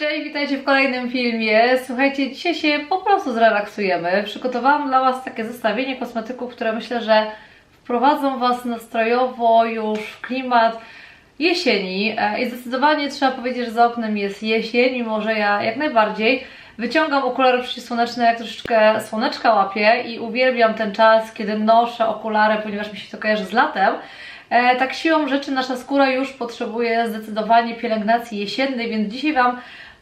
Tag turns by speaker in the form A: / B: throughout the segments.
A: Cześć, witajcie w kolejnym filmie. Słuchajcie, dzisiaj się po prostu zrelaksujemy. Przygotowałam dla Was takie zestawienie kosmetyków, które myślę, że wprowadzą Was nastrojowo już w klimat jesieni. E, I zdecydowanie trzeba powiedzieć, że za oknem jest jesień, mimo że ja jak najbardziej wyciągam okulary przeciwsłoneczne, jak troszeczkę słoneczka łapię i uwielbiam ten czas, kiedy noszę okulary, ponieważ mi się to kojarzy z latem. E, tak siłą rzeczy nasza skóra już potrzebuje zdecydowanie pielęgnacji jesiennej, więc dzisiaj Wam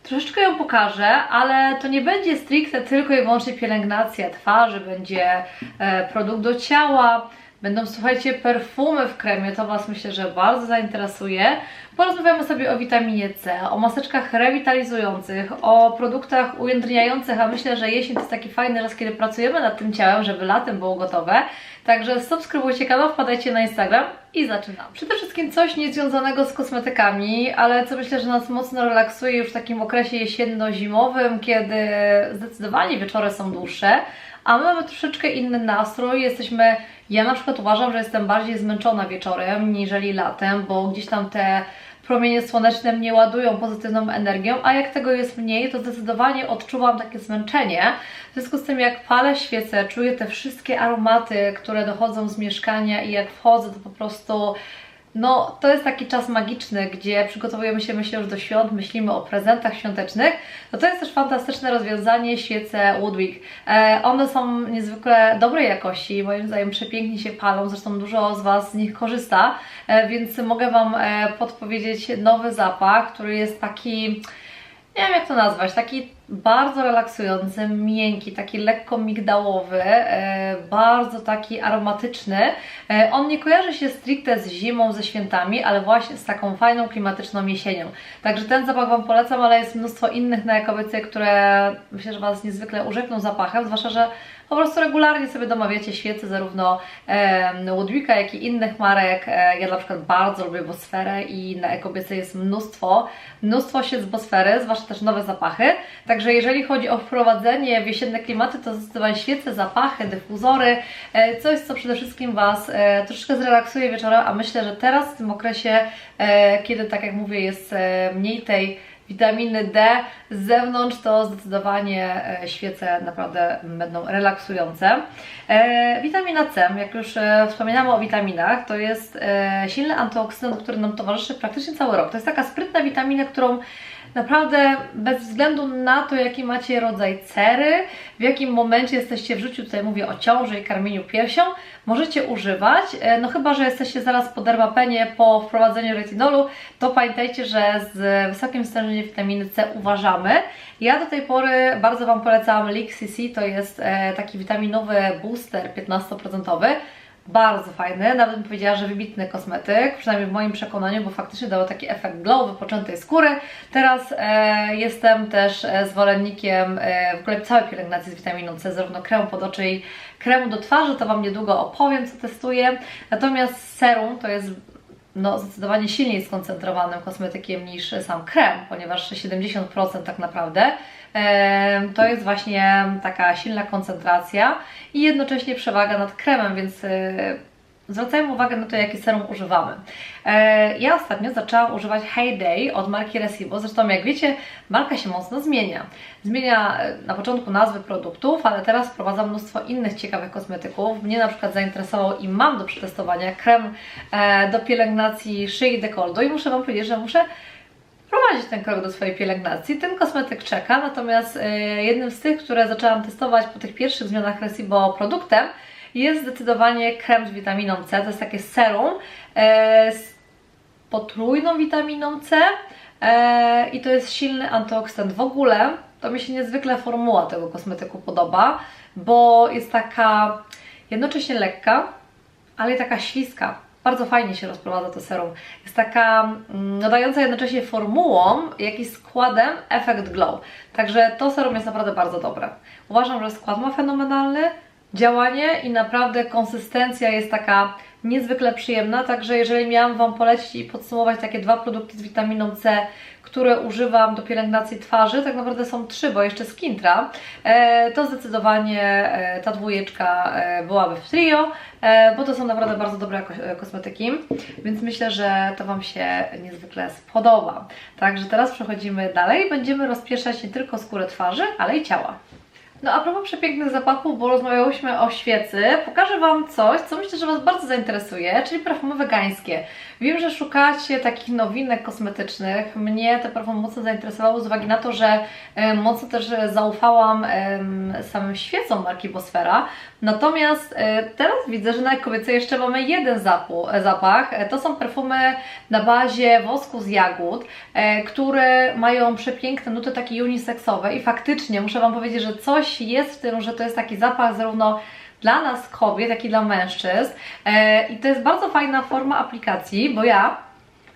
A: troszeczkę ją pokażę, ale to nie będzie stricte tylko i wyłącznie pielęgnacja twarzy, będzie e, produkt do ciała, Będą, słuchajcie, perfumy w kremie, to Was myślę, że bardzo zainteresuje. Porozmawiamy sobie o witaminie C, o maseczkach rewitalizujących, o produktach ujędrniających, a myślę, że jesień to jest taki fajny czas, kiedy pracujemy nad tym ciałem, żeby latem było gotowe. Także subskrybujcie kanał, wpadajcie na Instagram i zaczynam. Przede wszystkim coś niezwiązanego z kosmetykami, ale co myślę, że nas mocno relaksuje już w takim okresie jesienno-zimowym, kiedy zdecydowanie wieczory są dłuższe, a my mamy troszeczkę inny nastrój, jesteśmy ja na przykład uważam, że jestem bardziej zmęczona wieczorem niżeli latem, bo gdzieś tam te promienie słoneczne mnie ładują pozytywną energią, a jak tego jest mniej, to zdecydowanie odczuwam takie zmęczenie. W związku z tym, jak palę świecę, czuję te wszystkie aromaty, które dochodzą z mieszkania i jak wchodzę, to po prostu no, to jest taki czas magiczny, gdzie przygotowujemy się, myślę, już do świąt, myślimy o prezentach świątecznych. No to jest też fantastyczne rozwiązanie świece Woodwick. E, one są niezwykle dobrej jakości, moim zdaniem przepięknie się palą, zresztą dużo z Was z nich korzysta, e, więc mogę Wam e, podpowiedzieć nowy zapach, który jest taki nie wiem jak to nazwać, taki bardzo relaksujący, miękki, taki lekko migdałowy, e, bardzo taki aromatyczny. E, on nie kojarzy się stricte z zimą, ze świętami, ale właśnie z taką fajną, klimatyczną jesienią. Także ten zapach Wam polecam, ale jest mnóstwo innych na Jakowicy, które myślę, że Was niezwykle urzekną zapachem, zwłaszcza, że po prostu regularnie sobie domawiacie świece zarówno e, Woodwicka, jak i innych marek. E, ja na przykład bardzo lubię Bosferę i na Ekobiece jest mnóstwo, mnóstwo świec Bosfery, zwłaszcza też nowe zapachy. Także jeżeli chodzi o wprowadzenie w jesienne klimaty, to zdecydowanie świece, zapachy, dyfuzory, e, coś co przede wszystkim Was e, troszeczkę zrelaksuje wieczorem, a myślę, że teraz w tym okresie, kiedy tak jak mówię jest mniej tej witaminy D z zewnątrz, to zdecydowanie e, świece naprawdę będą relaksujące. E, witamina C, jak już e, wspominałam o witaminach, to jest silny antyoksydant, który nam towarzyszy praktycznie cały rok. To jest taka sprytna witamina, którą naprawdę bez względu na to, jaki macie rodzaj cery, w jakim momencie jesteście w życiu, tutaj mówię o ciąży i karmieniu piersią, możecie używać, e, no chyba, że jesteście zaraz po dermapenie, po wprowadzeniu retinolu, to pamiętajcie, że z wysokim stężeniem witaminy C uważamy. Ja do tej pory bardzo Wam polecam Leak CC, to jest e, taki witaminowy booster 15%, bardzo fajny, nawet bym powiedziała, że wybitny kosmetyk, przynajmniej w moim przekonaniu, bo faktycznie dało taki efekt glow, wypoczętej skóry. Teraz e, jestem też e, zwolennikiem e, w ogóle całej pielęgnacji z witaminą C, zarówno kremu pod oczy i kremu do twarzy, to Wam niedługo opowiem, co testuję. Natomiast serum to jest no, zdecydowanie silniej skoncentrowanym kosmetykiem niż sam krem, ponieważ 70% tak naprawdę to jest właśnie taka silna koncentracja i jednocześnie przewaga nad kremem, więc e, zwracajmy uwagę na to, jaki serum używamy. E, ja ostatnio zaczęłam używać Heyday od marki Resibo. Zresztą, jak wiecie, marka się mocno zmienia. Zmienia e, na początku nazwy produktów, ale teraz wprowadza mnóstwo innych ciekawych kosmetyków. Mnie na przykład zainteresował i mam do przetestowania krem do pielęgnacji szyi dekoldu i muszę Wam powiedzieć, że muszę wprowadzić ten krok do swojej pielęgnacji. Ten kosmetyk czeka, natomiast y, jednym z tych, które zaczęłam testować po tych pierwszych zmianach Resibo produktem, jest zdecydowanie krem z witaminą C. To jest takie serum e, z potrójną witaminą C e, i to jest silny antyoksydant. W ogóle to mi się niezwykle formuła tego kosmetyku podoba, bo jest taka jednocześnie lekka, ale taka śliska bardzo fajnie się rozprowadza to serum. Jest taka nadająca mm, jednocześnie formułą, jak i składem efekt glow. Także to serum jest naprawdę bardzo dobre. Uważam, że skład ma fenomenalny, działanie i naprawdę konsystencja jest taka niezwykle przyjemna, także jeżeli miałam Wam polecić i podsumować takie dwa produkty z witaminą C, które używam do pielęgnacji twarzy, tak naprawdę są trzy, bo jeszcze Skintra, e, to zdecydowanie e, ta dwójeczka e, byłaby w trio, bo to są naprawdę bardzo dobre ko- kosmetyki, więc myślę, że to Wam się niezwykle spodoba. Także teraz przechodzimy dalej, będziemy rozpieszać nie tylko skórę twarzy, ale i ciała. No a propos przepięknych zapachów, bo rozmawiałyśmy o świecy, pokażę Wam coś, co myślę, że Was bardzo zainteresuje, czyli perfumy wegańskie. Wiem, że szukacie takich nowinek kosmetycznych. Mnie te perfumy mocno zainteresowały z uwagi na to, że e, mocno też zaufałam samym świecom marki Bosfera. Natomiast e, teraz widzę, że na kobiece jeszcze mamy jeden e, zapach. E, To są perfumy na bazie wosku z jagód, które mają przepiękne nuty takie uniseksowe i faktycznie muszę Wam powiedzieć, że coś jest w tym, że to jest taki zapach zarówno dla nas kobiet, jak i dla mężczyzn. I to jest bardzo fajna forma aplikacji, bo ja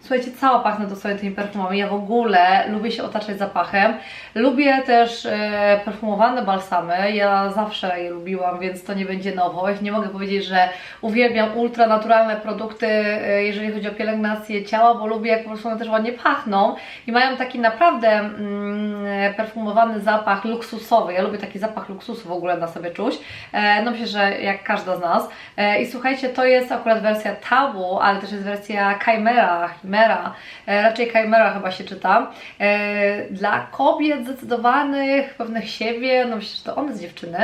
A: Słuchajcie, cała pachnę dosłownie tymi perfumami. Ja w ogóle lubię się otaczać zapachem. Lubię też e, perfumowane balsamy. Ja zawsze je lubiłam, więc to nie będzie nowość. Nie mogę powiedzieć, że uwielbiam ultranaturalne produkty, e, jeżeli chodzi o pielęgnację ciała, bo lubię, jak po prostu one też ładnie pachną i mają taki naprawdę mm, perfumowany zapach luksusowy. Ja lubię taki zapach luksusu w ogóle na sobie czuć. E, no myślę, że jak każda z nas. I słuchajcie, to jest akurat wersja Tabu, ale też jest wersja Chimera, Chimera, e, raczej Chimera chyba się czyta. E, dla kobiet zdecydowanych, pewnych siebie, no myślę, że to one z dziewczyny,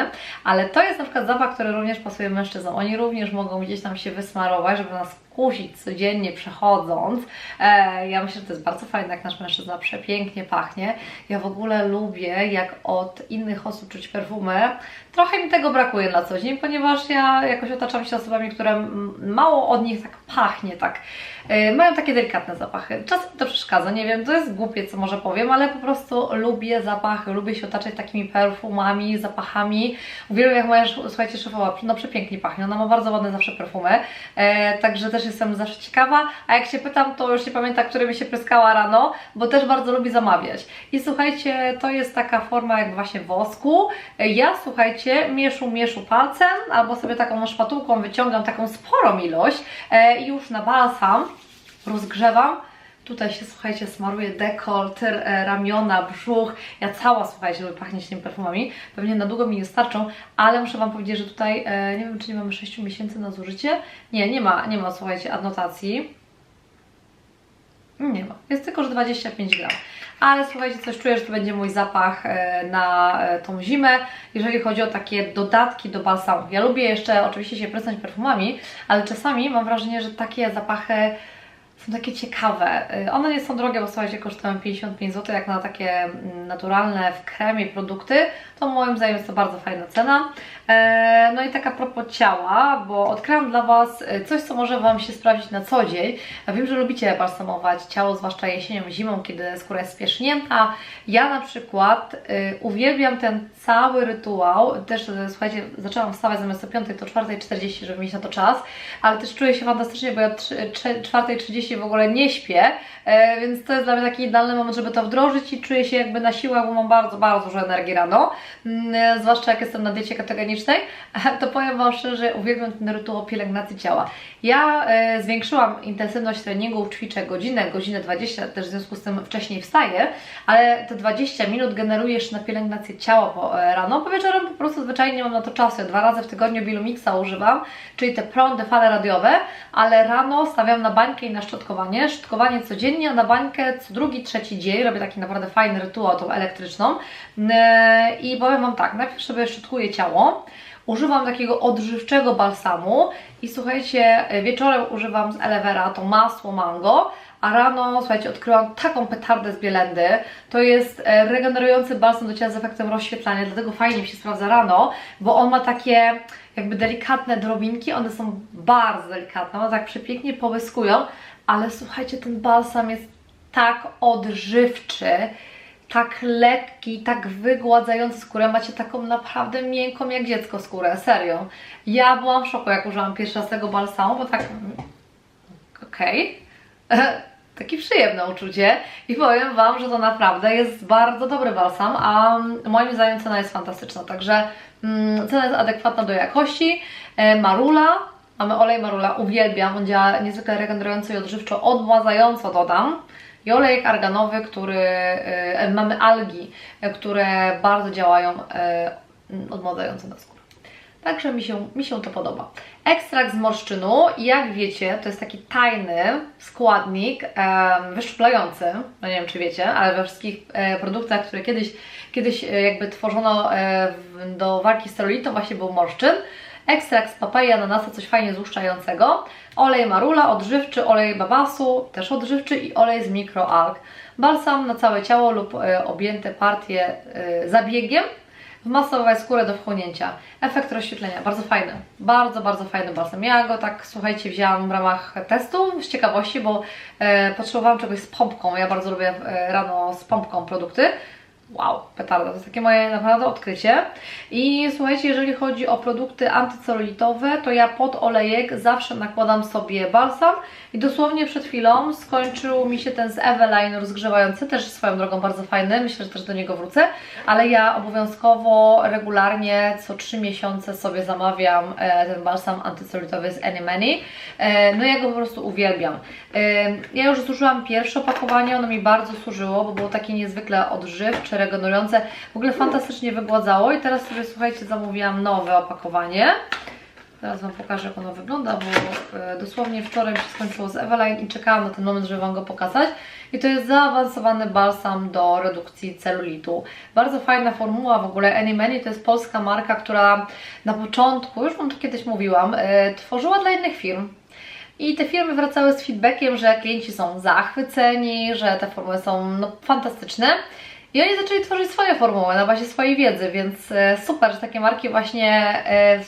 A: ale to jest na przykład zapach, który również pasuje mężczyznom. Oni również mogą gdzieś tam się wysmarować, żeby nas kusić codziennie przechodząc. E, ja myślę, że to jest bardzo fajne, jak nasz mężczyzna przepięknie pachnie. Ja w ogóle lubię, jak od innych osób czuć perfumy. Trochę mi tego brakuje na co dzień, ponieważ ja jakoś otaczam się osobami, które mało od nich tak pachnie, tak e, mają takie delikatne zapachy. Czasem to przeszkadza, nie wiem, to jest głupie, co może powiem, ale po prostu lubię zapachy, lubię się otaczać takimi perfumami, zapachami. Uwielbiam, jak moja, słuchajcie, szefowa, no przepięknie pachnie, ona ma bardzo ładne zawsze perfumy, e, także też jestem zawsze ciekawa, a jak się pytam, to już nie pamiętam, którymi się pryskała rano, bo też bardzo lubi zamawiać. I słuchajcie, to jest taka forma jak właśnie wosku. Ja, słuchajcie, mieszu, mieszu palcem, albo sobie taką szpatułką wyciągam taką sporą ilość e, i już na balsam rozgrzewam. Tutaj się, słuchajcie, smaruje dekolt, e, ramiona, brzuch. Ja cała, słuchajcie, lubię pachnieć tymi perfumami. Pewnie na długo mi nie starczą, ale muszę Wam powiedzieć, że tutaj, e, nie wiem, czy nie mamy 6 miesięcy na zużycie. Nie, nie ma, nie ma, słuchajcie, adnotacji. Nie ma. Jest tylko, że 25 gram. Ale słuchajcie, coś czuję, że to będzie mój zapach e, na tą zimę, jeżeli chodzi o takie dodatki do balsamu. Ja lubię jeszcze oczywiście się prysnąć perfumami, ale czasami mam wrażenie, że takie zapachy takie ciekawe. Y, One nie są drogie, bo słuchajcie, kosztują 55 zł, jak na takie mm, naturalne w kremie produkty, to moim zdaniem jest to bardzo fajna cena. E, No i taka propos ciała, bo odkryłam dla Was y, coś, co może Wam się sprawdzić na co dzień. Ja wiem, że lubicie balsamować ciało, zwłaszcza jesienią, zimą, kiedy skóra jest spiesznięta. Ja na przykład y, uwielbiam ten cały rytuał. Też, słuchajcie, zaczęłam wstawać zamiast o 5, to 4.40, żeby mieć na to czas, ale też czuję się fantastycznie, bo ja trzy- trze- 4.30 w ogóle nie śpię, więc to jest dla mnie taki idealny moment, żeby to wdrożyć i czuję się jakby na siłach, bo mam bardzo, bardzo dużo energii rano, Mm, e, zwłaszcza jak jestem na diecie ketogenicznej, to powiem Wam szczerze, uwielbiam ten rytuał pielęgnacji ciała. Ja e, zwiększyłam intensywność treningów, ćwiczę godzinę, godzinę 20, też w związku z tym wcześniej wstaję, ale te 20 minut generujesz na pielęgnację ciała po, e, rano, bo wieczorem po prostu zwyczajnie mam na to czasu. Ja dwa razy w tygodniu Bilumixa używam, czyli te prądy, fale radiowe, ale rano stawiam na bańkę i na szczotkowanie. Szczotkowanie codziennie, a na bańkę co drugi, trzeci dzień. Robię taki naprawdę fajny rytuał, tą elektryczną. E, I powiem Wam tak, najpierw sobie szczotkuję ciało, używam takiego odżywczego balsamu i słuchajcie, wieczorem używam z Elevera to masło mango, a rano, słuchajcie, odkryłam taką petardę z Bielendy. To jest e, regenerujący balsam do ciała z efektem rozświetlania, dlatego fajnie mi się sprawdza rano, bo on ma takie jakby delikatne drobinki, one są bardzo delikatne, one tak przepięknie połyskują, ale słuchajcie, ten balsam jest tak odżywczy, tak lekki, tak wygładzający skórę. Macie taką naprawdę miękką jak dziecko skórę, serio. Ja byłam w szoku, jak użyłam pierwszy raz tego balsamu, bo tak okej. Takie przyjemne uczucie i powiem Wam, że to naprawdę jest bardzo dobry balsam, a moim zdaniem cena jest fantastyczna, także mm, cena jest adekwatna do jakości. E, Marula Mamy olej marula, uwielbiam, on działa niezwykle regenerująco i odżywczo, odmładzająco dodam. I olejek arganowy, który, y, mamy algi, y, które bardzo działają y, odmładzająco na skórę. Także mi się, mi się to podoba. Ekstrakt z morszczynu, jak wiecie, to jest taki tajny składnik um, wyszczuplający. No nie wiem, czy wiecie, ale we wszystkich e, produktach, które kiedyś, kiedyś e, jakby tworzono e, do walki z celulitą, właśnie był morszczyn. Ekstrakt z papaji, ananasa, coś fajnie złuszczającego. Olej marula, odżywczy, olej babasu, też odżywczy i olej z mikroalg. Balsam na całe ciało lub e, objęte partie zabiegiem wmasować skórę do wchłonięcia. Efekt rozświetlenia, bardzo fajny, bardzo, bardzo fajny balsam. Ja go tak, słuchajcie, wzięłam w ramach testu z ciekawości, bo e, potrzebowałam czegoś z pompką. Ja bardzo lubię e, rano z pompką produkty. Wow, petarda, to jest takie moje naprawdę odkrycie. I słuchajcie, jeżeli chodzi o produkty antycelulitowe, to ja pod olejek zawsze nakładam sobie balsam i dosłownie przed chwilą skończył mi się ten z Eveline rozgrzewający, też swoją drogą bardzo fajny, myślę, że też do niego wrócę, ale ja obowiązkowo, regularnie, co 3 miesiące sobie zamawiam e, ten balsam antycelulitowy z Any E, no ja go po prostu uwielbiam. E, ja już zużyłam pierwsze opakowanie, ono mi bardzo służyło, bo było takie niezwykle odżywcze, regenerujące, w ogóle fantastycznie wygładzało i teraz sobie, słuchajcie, zamówiłam nowe opakowanie. Teraz Wam pokażę, jak ono wygląda, bo e, dosłownie wczoraj się skończyło z Eveline i czekałam na ten moment, żeby Wam go pokazać. I to jest zaawansowany balsam do redukcji celulitu. Bardzo fajna formuła w ogóle. Any to jest polska marka, która na początku, już Wam to kiedyś mówiłam, yy, tworzyła dla innych firm. I te firmy wracały z feedbackiem, że klienci są zachwyceni, że te formuły są no, fantastyczne. I oni zaczęli tworzyć swoje formuły na bazie swojej wiedzy, więc e, super, że takie marki właśnie e,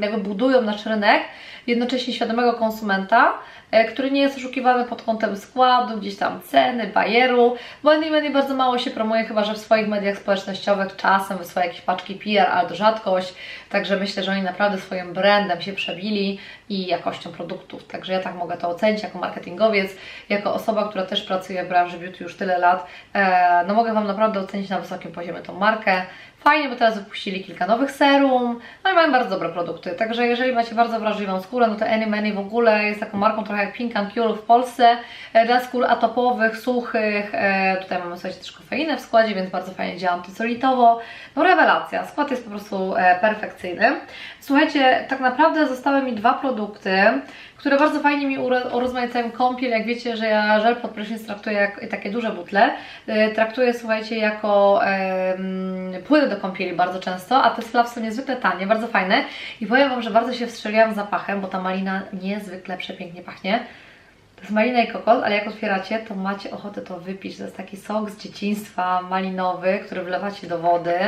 A: jakby budują nasz rynek, jednocześnie świadomego konsumenta, E, który nie jest oszukiwany pod kątem składu, gdzieś tam ceny, bajeru, bo Andy bardzo mało się promuje, chyba że w swoich mediach społecznościowych czasem wysłał jakieś paczki PR, ale to rzadkość, także myślę, że oni naprawdę swoim brandem się przebili i jakością produktów, także ja tak mogę to ocenić jako marketingowiec, jako osoba, która też pracuje w branży beauty już tyle lat, e, no mogę Wam naprawdę ocenić na wysokim poziomie tą markę, Fajnie, bo teraz wypuścili kilka nowych serum, no i mają bardzo dobre produkty. Także jeżeli macie bardzo wrażliwą skórę, no to Any w ogóle jest taką marką trochę jak Pink and Cure w Polsce e, dla skór atopowych, suchych. E, tutaj mamy słuchajcie też kofeinę w składzie, więc bardzo fajnie działa antysolitowo. No rewelacja, skład jest po prostu e, perfekcyjny. Słuchajcie, tak naprawdę zostały mi dwa produkty, które bardzo fajnie mi urozmaicają kąpiel. Jak wiecie, że ja żel pod prysznic traktuję jak takie duże butle. Traktuję, słuchajcie, jako e, płyny do kąpieli bardzo często, a te splaw są niezwykle tanie, bardzo fajne. I powiem Wam, że bardzo się wstrzeliłam zapachem, bo ta malina niezwykle przepięknie pachnie. To jest malina i kokos, ale jak otwieracie, to macie ochotę to wypić. To jest taki sok z dzieciństwa malinowy, który wlewacie do wody.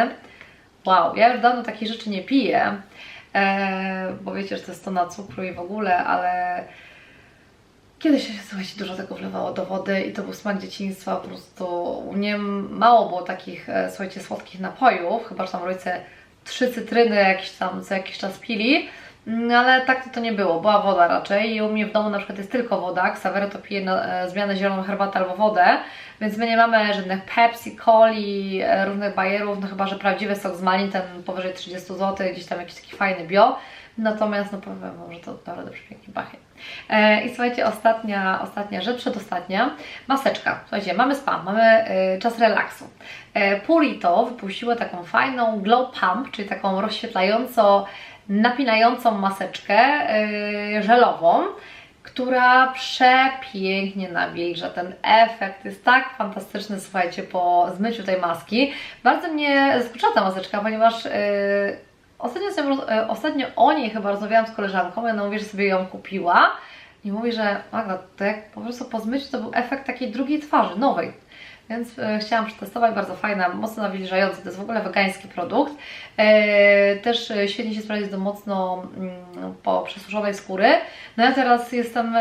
A: Wow, ja już dawno takich rzeczy nie piję, e, bo wiecie, że to jest to na cukru i w ogóle, ale Kiedyś się, słuchajcie, dużo tego wlewało do wody i to był smak dzieciństwa, po prostu u mnie mało było takich, e, słuchajcie, słodkich napojów, chyba, że tam rodzice trzy cytryny jakieś tam co jakiś czas pili, mm, ale tak to, to nie było, była woda raczej i u mnie w domu na przykład jest tylko woda, Xavery to pije na e, zmianę zieloną herbatę albo wodę, więc my nie mamy żadnych Pepsi, Coli, e, różnych bajerów, no chyba, że prawdziwy sok z malin, ten powyżej 30 zł, gdzieś tam jakiś taki fajny bio, natomiast no powiem Wam, że to naprawdę przepięknie pachnie. I słuchajcie, ostatnia, ostatnia rzecz, przedostatnia, maseczka. Słuchajcie, mamy spa, mamy e, czas relaksu. E, Purito wypuściło taką fajną glow pump, czyli taką rozświetlająco, napinającą maseczkę żelową, która przepięknie nawilża. Ten efekt jest tak fantastyczny, słuchajcie, po zmyciu tej maski. Bardzo mnie zaskoczyła ta maseczka, ponieważ yy, Ostatnio, sobie, ostatnio o niej chyba rozmawiałam z koleżanką, ona mówi, że sobie ją kupiła i mówi, że Magda, to jak po prostu po zmyciu to był efekt takiej drugiej twarzy, nowej. Więc e, chciałam przetestować, bardzo fajna, mocno nawilżająca, to jest w ogóle wegański produkt. E, też e, świetnie się sprawdzi do mocno mm, po przesuszonej skóry. No ja teraz jestem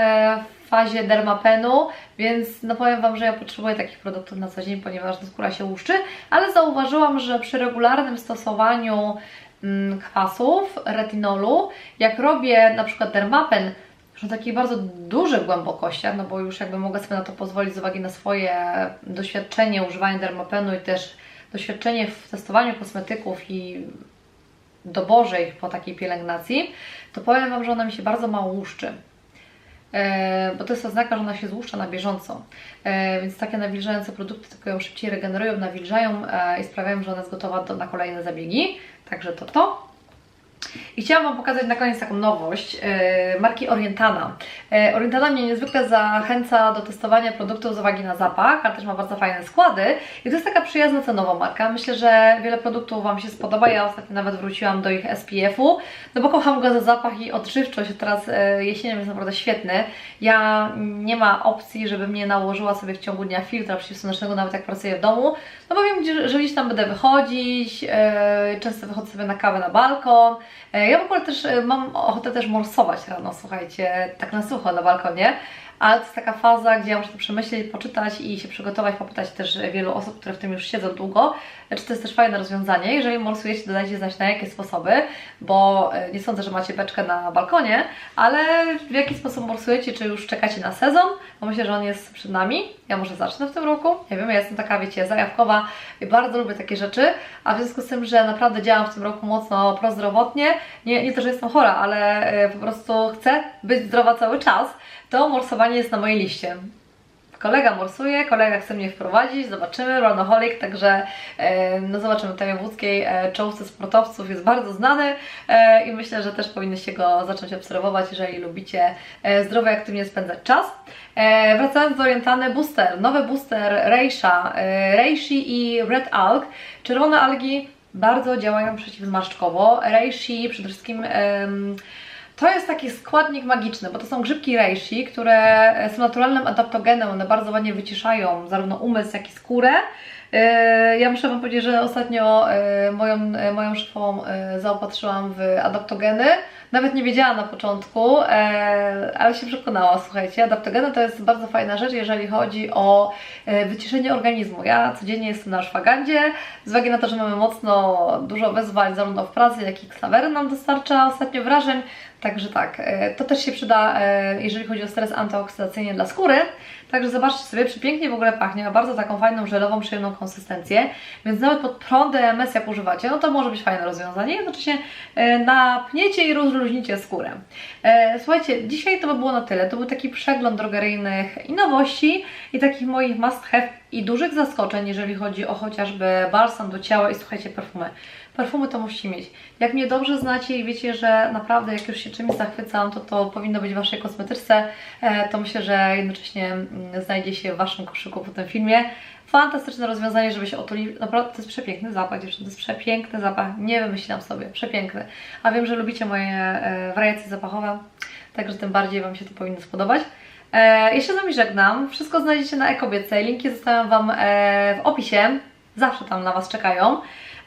A: w fazie dermapenu, więc no powiem Wam, że ja potrzebuję takich produktów na co dzień, ponieważ skóra się łuszczy, ale zauważyłam, że przy regularnym stosowaniu Mm, kwasów, retinolu. Jak robię na przykład dermapen, na takich bardzo dużych głębokościach, no bo już jakby mogę sobie na to pozwolić z uwagi na swoje doświadczenie używania dermapenu i też doświadczenie w testowaniu kosmetyków i doborze ich po takiej pielęgnacji, to powiem Wam, że ona mi się bardzo mało łuszczy. E, bo to jest oznaka, że ona się złuszcza na bieżąco. E, więc takie nawilżające produkty tylko ją szybciej regenerują, nawilżają e, i sprawiają, że ona jest gotowa do, na kolejne zabiegi. Także to to. I chciałam Wam pokazać na koniec taką nowość e, marki Orientana. E, Orientana mnie niezwykle zachęca do testowania produktów z uwagi na zapach, ale też ma bardzo fajne składy. I to jest taka przyjazna cenowa marka. Myślę, że wiele produktów Wam się spodoba. Ja ostatnio nawet wróciłam do ich SPF-u, no bo kocham go za zapach i odżywczość. Teraz e, jesienią jest naprawdę świetny. Ja nie ma opcji, żebym nie nałożyła sobie w ciągu dnia filtra przeciwsłonecznego, nawet jak pracuję w domu. No bo wiem, że gdzieś tam będę wychodzić, często wychodzę sobie na kawę na balkon. Ja w ogóle też mam ochotę też morsować rano, słuchajcie, tak na sucho na balkonie ale to jest taka faza, gdzie ja muszę to przemyśleć, poczytać i się przygotować, popytać też wielu osób, które w tym już siedzą długo, czy to jest też fajne rozwiązanie. Jeżeli morsujecie, dodajcie znać na jakie sposoby, bo e, nie sądzę, że macie beczkę na balkonie, ale w jaki sposób morsujecie, czy już czekacie na sezon, bo myślę, że on jest przed nami. Ja może zacznę w tym roku, nie wiem, ja jestem taka, wiecie, zajawkowa i bardzo lubię takie rzeczy, a w związku z tym, że naprawdę działam w tym roku mocno prozdrowotnie, nie, nie to, że jestem chora, ale e, po prostu chcę być zdrowa cały czas, to morsowanie jest na mojej liście. Kolega morsuje, kolega chce mnie wprowadzić, zobaczymy, Runoholic, także e, no zobaczymy, w Łódzkiej e, czołówce sportowców jest bardzo znany e, i myślę, że też powinnyście go zacząć obserwować, jeżeli lubicie zdrowo i aktywnie spędzać czas. Wracając do Orientany, booster, nowy booster Reisha, Reishi i Red Alg. Czerwone algi bardzo działają przeciwzmarszczkowo. Reishi przede wszystkim... E, to jest taki składnik magiczny, bo to są grzybki reishi, które są naturalnym adaptogenem, one bardzo ładnie wyciszają zarówno umysł, jak i skórę. E, ja muszę Wam powiedzieć, że ostatnio e, moją, e, moją szefową zaopatrzyłam w adaptogeny. Nawet nie wiedziałam na początku, ale się przekonała. Słuchajcie, adaptogeny to jest bardzo fajna rzecz, jeżeli chodzi o wyciszenie organizmu. Ja codziennie jestem na szwagandzie, z uwagi na to, że mamy mocno dużo wyzwań zarówno w pracy, jak i klawery nam dostarcza ostatnio wrażeń. Także tak, to też się przyda, jeżeli chodzi o stres antyoksydacyjny dla skóry. Także zobaczcie sobie, przepięknie w ogóle pachnie, ma bardzo taką fajną, żelową, przyjemną konsystencję, więc nawet pod prądem EMS jak używacie, no to może być fajne rozwiązanie. Jednocześnie e, napniecie i rozluźnicie skórę. E, słuchajcie, dzisiaj to by było na tyle. To był taki przegląd drogeryjnych i nowości i takich moich must have i dużych zaskoczeń, jeżeli chodzi o chociażby balsam do ciała i słuchajcie, perfumy. Perfumy to musicie mieć. Jak mnie dobrze znacie i wiecie, że naprawdę jak już się czymś zachwycam, to to powinno być w Waszej kosmetyczce, e, to myślę, że jednocześnie mm, znajdzie się w Waszym koszyku po tym filmie. Fantastyczne rozwiązanie, żeby się otulić. Naprawdę to jest przepiękny zapach, dziewczyny, to jest przepiękny zapach. Nie wymyślam sobie, przepiękny. A wiem, że lubicie moje e, wariacje zapachowe, także tym bardziej Wam się to powinno spodobać. E, ja się z Wami żegnam. Wszystko znajdziecie na e-kobiece. Linki zostawiam Wam w opisie. Zawsze tam na Was czekają.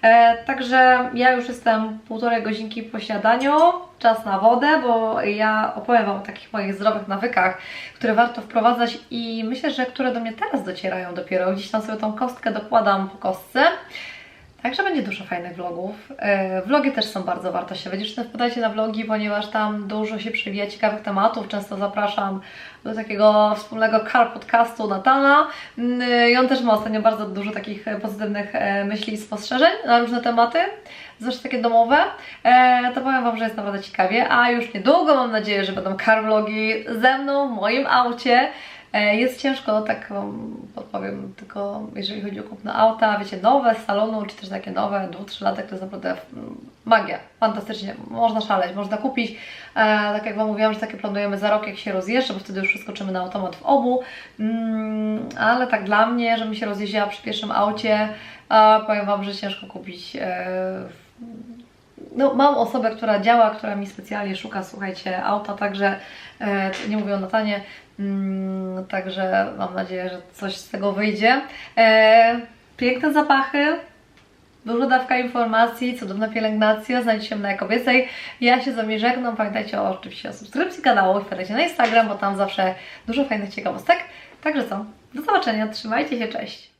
A: E, także ja już jestem półtorej godzinki po śniadaniu, czas na wodę, bo ja opowiem Wam o takich moich zdrowych nawykach, które warto wprowadzać i myślę, że które do mnie teraz docierają dopiero. Gdzieś tam sobie tą kostkę dokładam po kostce. Także będzie dużo fajnych vlogów. E, vlogi też są bardzo wartościowe. Wpadajcie na vlogi, ponieważ tam dużo się przewija ciekawych tematów. Często zapraszam do takiego wspólnego car podcastu Natana. Mm, I on też ma ostatnio bardzo dużo takich pozytywnych e, myśli i spostrzeżeń na różne tematy, zwłaszcza takie domowe. E, to powiem Wam, że jest naprawdę ciekawie. A już niedługo mam nadzieję, że będą car vlogi ze mną w moim aucie. E, jest ciężko, tak Wam podpowiem, tylko jeżeli chodzi o kupno auta, wiecie, nowe z salonu, czy też takie nowe, dwu, trzy lata, to jest naprawdę magia, fantastycznie, można szaleć, można kupić, e, tak jak Wam mówiłam, że takie planujemy za rok, jak się rozjeżdża, bo wtedy już przeskoczymy na automat w obu, mm, ale tak dla mnie, żebym się rozjeździła przy pierwszym aucie, powiem Wam, że ciężko kupić e, no, mam osobę, która działa, która mi specjalnie szuka, słuchajcie, auta, także e, nie mówię o Natanie, mm, także mam nadzieję, że coś z tego wyjdzie. E, piękne zapachy, duża dawka informacji, cudowna pielęgnacja, znajdziecie się na kobiecej. Ja się z Wami żegnam, pamiętajcie o, oczywiście o subskrypcji kanału, wpadajcie na Instagram, bo tam zawsze dużo fajnych ciekawostek. Także co, do zobaczenia, trzymajcie się, cześć!